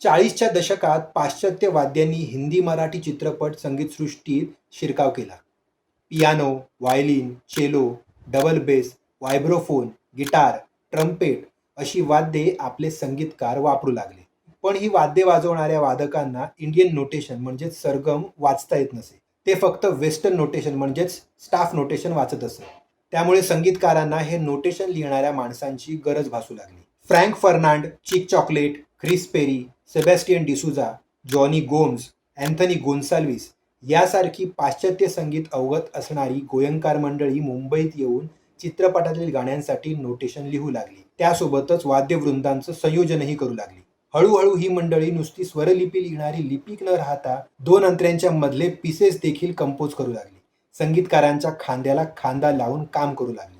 चाळीसच्या दशकात पाश्चात्य वाद्यांनी हिंदी मराठी चित्रपट संगीतसृष्टीत शिरकाव केला. Piano violin cello double bass vibraphone guitar trumpet अशी वाद्ये आपले संगीतकार वापरू लागले. पण ही वाद्ये वाजवणाऱ्या वादकांना इंडियन नोटेशन म्हणजेच सरगम वाचता येत नसे. ते फक्त वेस्टर्न नोटेशन म्हणजेच स्टाफ नोटेशन वाचत असत त्यामुळे संगीतकारांना हे नोटेशन लिहिणाऱ्या माणसांची गरज भासू लागली. फ्रँक फर्नांड चिक chocolate Chris peri Sebastian D'Souza Johnny Gomes Anthony Gonsalves यासारखी पाश्चात्य संगीत अवगत असणारी गोयंकार मंडळी मुंबईत येऊन चित्रपटातील गाण्यांसाठी नोटेशन लिहू लागली. त्यासोबतच वाद्यवृंदांचं संयोजनही करू लागली. हळूहळू ही मंडळी नुसती स्वरलिपी लिहिणारी लिपिक न राहता दोन अंतऱ्यांच्या मधले पीसेस देखील कंपोज करू लागली. संगीतकारांच्या खांद्याला खांदा लावून काम करू लागली.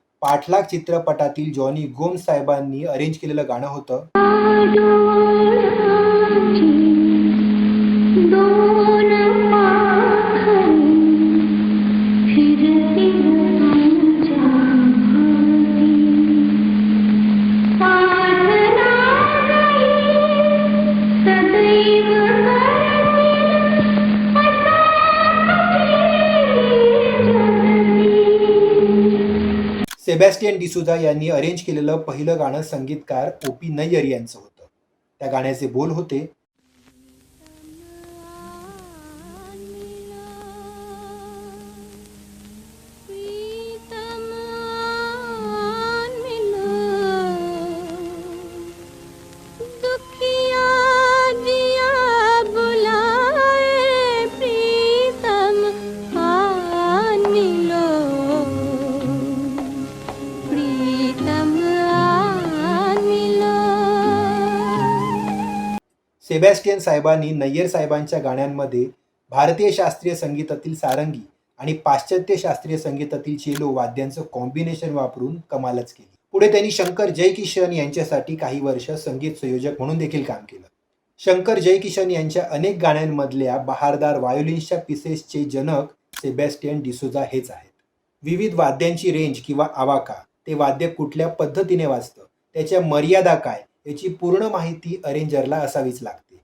पाठलाग चित्रपटातील जॉनी गोम साहेबांनी अरेंज केलेलं गाणं होतं. सेबॅस्टियन डिसुजा यांनी अरेंज केलेलं पहिलं गाणं संगीतकार ओ पी नय्यर यांचं होतं. त्या गाण्याचे बोल होते. सेबॅस्टियन साहेबांनी नय्यर साहेबांच्या गाण्यांमध्ये भारतीय शास्त्रीय संगीतातील सारंगी आणि पाश्चात्य शास्त्रीय संगीतातील चेलो वाद्यांचं कॉम्बिनेशन वापरून कमालच केली. पुढे त्यांनी शंकर जयकिशन यांच्यासाठी काही वर्ष संगीत संयोजक म्हणून देखील काम केलं. शंकर जयकिशन यांच्या अनेक गाण्यांमधल्या बहारदार व्हायोलिन्सच्या पिसेसचे जनक सेबॅस्टियन डिसोजा हेच आहेत. विविध वाद्यांची रेंज किंवा आवाका ते वाद्य कुठल्या पद्धतीने वाजतं त्याच्या मर्यादा काय याची पूर्ण माहिती अरेंजरला असावीच लागते.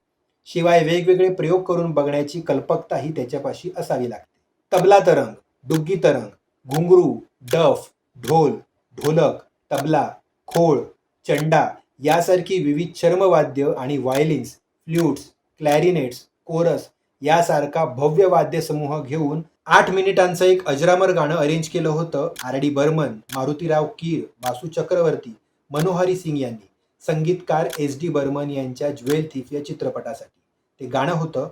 शिवाय वेगवेगळे प्रयोग करून बघण्याची कल्पकताही त्याच्यापाशी असावी लागते. तबला तरंग डुग्गी तरंग घुंगरू डफ ढोल ढोलक तबला खोळ चंडा यासारखी विविध चर्मवाद्य आणि व्हायलिन्स फ्ल्यूट्स क्लॅरिनेट्स कोरस यासारखा भव्य वाद्यसमूह घेऊन आठ मिनिटांचं एक अजरामर गाणं अरेंज केलं होतं आर डी बर्मन मारुतीराव कीर बासू चक्रवर्ती मनोहरी सिंग यांनी. संगीतकार एस डी बर्मन यांच्या ज्वेल थीफ या चित्रपटासाठी. ते गाणं होतं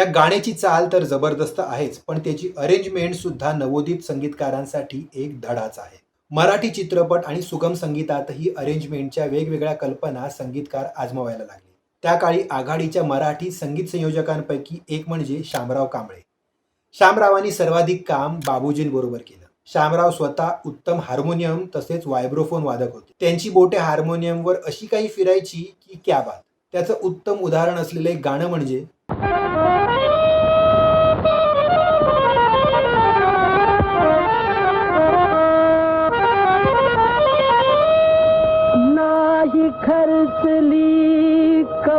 या गाण्याची चाल तर जबरदस्त आहेच पण त्याची अरेंजमेंट सुद्धा नवोदित संगीतकारांसाठी एक धडाच आहे. मराठी चित्रपट आणि सुगम संगीतातही अरेंजमेंटच्या वेगवेगळ्या कल्पना संगीतकार आजमावायला लागले. त्या काळी आघाडीच्या मराठी संगीत संयोजकांपैकी एक म्हणजे शामराव कांबळे. शामरावांनी सर्वाधिक काम बाबूजींबरोबर केलं. श्यामराव स्वतः उत्तम हार्मोनियम तसेच वायब्रोफोन वादक होते. त्यांची बोटे हार्मोनियमवर अशी काही फिरायची की क्या बात. त्याचं उत्तम उदाहरण असलेलं एक गाणं म्हणजे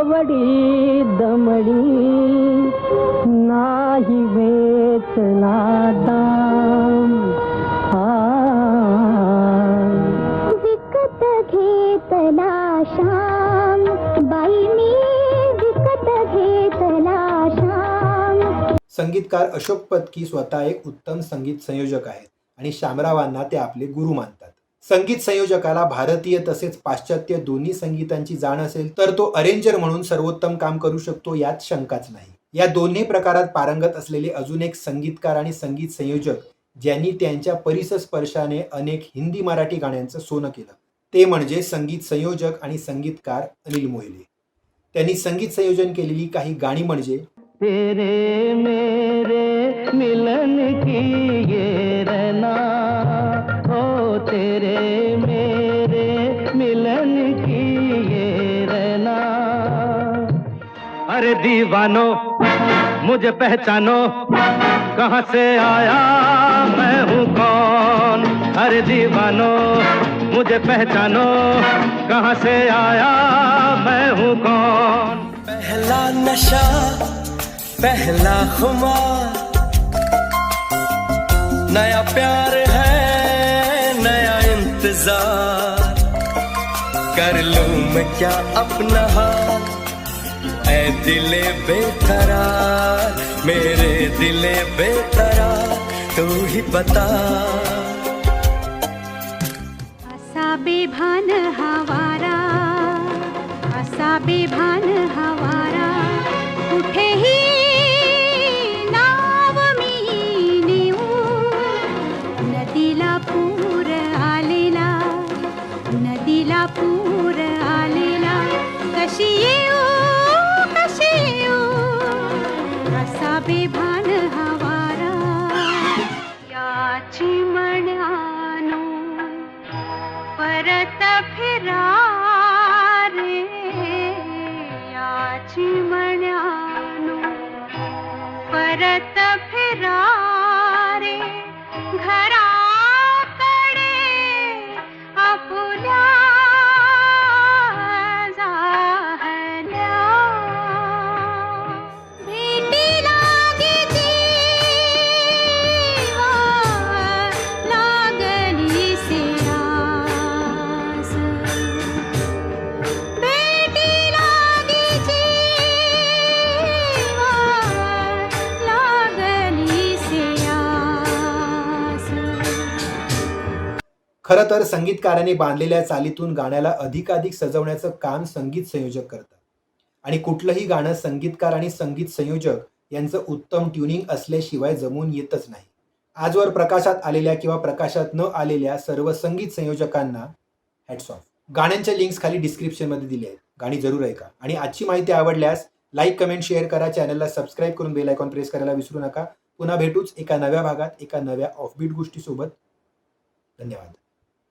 कवडी दमडी नाही वेचला दाम विकत घेतला श्याम बाईनी विकत घेतला श्याम. संगीतकार अशोक पत्की स्वतः एक उत्तम संगीत संयोजक आहेत आणि श्यामरावांना ते आपले गुरु मानतात. संगीत संयोजकाला भारतीय तसेच पाश्चात्य दोन्ही संगीतांची जाण असेल तर तो अरेंजर म्हणून सर्वोत्तम काम करू शकतो यात शंकाच नाही. या दोन्ही प्रकारात पारंगत असलेले अजून एक संगीतकार आणि संगीत संयोजक ज्यांनी त्यांच्या परिसस्पर्शाने अनेक हिंदी मराठी गाण्यांचं सोनं केलं. ते म्हणजे संगीत संयोजक आणि संगीतकार अनिल मोहिले. त्यांनी संगीत संयोजन केलेली काही गाणी म्हणजे तेरे मेरे मिलन की ये रना तेरे मेरे मिलन की ये रहना। अरे दीवानो मुझे पहचानो कहाँ से आया मैं हूँ कौन? अरे दीवानो मुझे पहचानो कहाँ से आया मैं हूँ कौन? पहला नशा पहला खुमार नया प्यार है कर लू मैं क्या अपना हाल? ऐ दिले बेकरार मेरे दिले बेकरार तू ही बता। असा बेभान हवारा असा बेभान हवारा ध्यान हवारा। याची याचि मनो पर याची मनो परत फिरा खरं तर संगीतकाराने बांधलेल्या चालीतून गाण्याला अधिकाधिक सजवण्याचं काम संगीत संयोजक करतात. आणि कुठलंही गाणं संगीतकार आणि संगीत संयोजक यांचं उत्तम ट्युनिंग असल्याशिवाय जमून येतच नाही. आजवर प्रकाशात आलेल्या किंवा प्रकाशात न आलेल्या सर्व संगीत संयोजकांना हॅट्स ऑफ गाण्यांच्या लिंक्स खाली डिस्क्रिप्शनमध्ये दिले आहेत. गाणी जरूर ऐका. आणि आजची माहिती आवडल्यास लाईक कमेंट शेअर करा. चॅनलला सबस्क्राईब करून बेल आयकॉन प्रेस करायला विसरू नका. पुन्हा भेटूच एका नव्या भागात एका नव्या ऑफबीट गोष्टीसोबत. धन्यवाद.